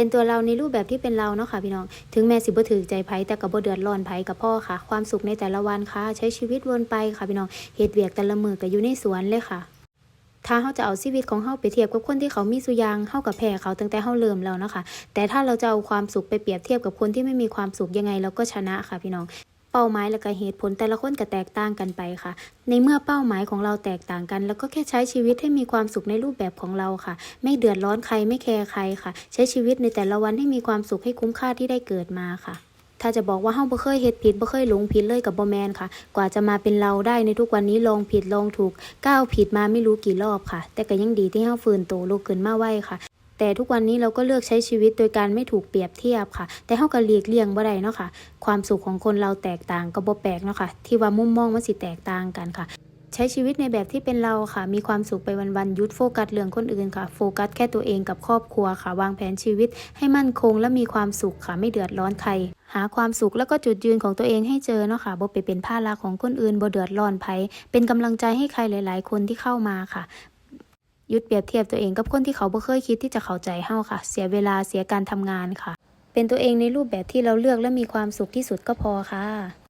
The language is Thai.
เป็นตัวเราในรูปแบบที่เป็นเราเนาะค่ะพี่น้อง ถึงแม้สิบ่ถือใจไผแต่ก็บ่เดือดร้อนไผกับพ่อค่ะ ความสุขในแต่ละวันค่ะ ใช้ชีวิตวนไปค่ะพี่น้องเหตุเวียกแต่ละมือก็อยู่ในสวนเลยค่ะถ้าเขาจะเอาชีวิตของเขาไปเทียบกับคนที่เขามีสุยางเขากับแพ้เขาตั้งแต่เขาเริ่มแล้วเนาะคะ แต่ถ้าเราจะเอาความสุขไปเปรียบเทียบกับคนที่ไม่มีความสุขยังไงเราก็ชนะค่ะพี่น้อง เป้าหมายและก็เหตุผลแต่ละคนก็แตกต่างกันไปค่ะ ในเมื่อเป้าหมายของเราแตกต่างกัน แล้วก็แค่ใช้ชีวิตให้มีความสุขในรูปแบบของเราค่ะ ไม่เดือดร้อนใครไม่แคร์ใครค่ะ ใช้ชีวิตในแต่ละวันให้มีความสุขให้คุ้มค่าที่ได้เกิดมาค่ะถ้าจะบอกว่าเฮาบ่เคยเฮ็ดผิดบ่เคยหลงผิดเลยกับบ่แมนค่ะ กว่าจะมาเป็นเราได้ในทุกวันนี้ลองผิดลองถูกก้าวผิดมาไม่รู้กี่รอบค่ะ แต่ก็ยังดีที่เฮาฟื้นตัวลุกขึ้นมาไวค่ะ แต่ทุกวันนี้เราก็เลือกใช้ชีวิตโดยการไม่ถูกเปรียบเทียบค่ะ แต่เฮาก็หลีกเลี่ยงบ่ได้เนาะค่ะ ความสุขของคนเราแตกต่างก็บ่แปลกเนาะค่ะ ที่ว่ามุมมองมันสิแตกต่างกันค่ะใช้ชีวิตในแบบที่เป็นเราค่ะ มีความสุขไปวันๆยุดโฟกัสเรื่องคนอื่นค่ะ โฟกัสแค่ตัวเองกับครอบครัวค่ะ วางแผนชีวิตให้มั่นคงและมีความสุขค่ะ ไม่เดือดร้อนใคร หาความสุขแล้วก็จุดยืนของตัวเองให้เจอเนาะค่ะบ่ไปเป็นภาระของคนอื่นบ่เดือดร้อนไผเป็นกำลังใจให้ใครหลาย ๆ คนที่เข้ามาค่ะ ยุดเปรียบเทียบตัวเองกับคนที่เขาบ่เคยคิดที่จะเข้าใจเฮาค่ะ เสียเวลาเสียการทำงานค่ะ เป็นตัวเองในรูปแบบที่เราเลือกและมีความสุขที่สุดก็พอค่ะ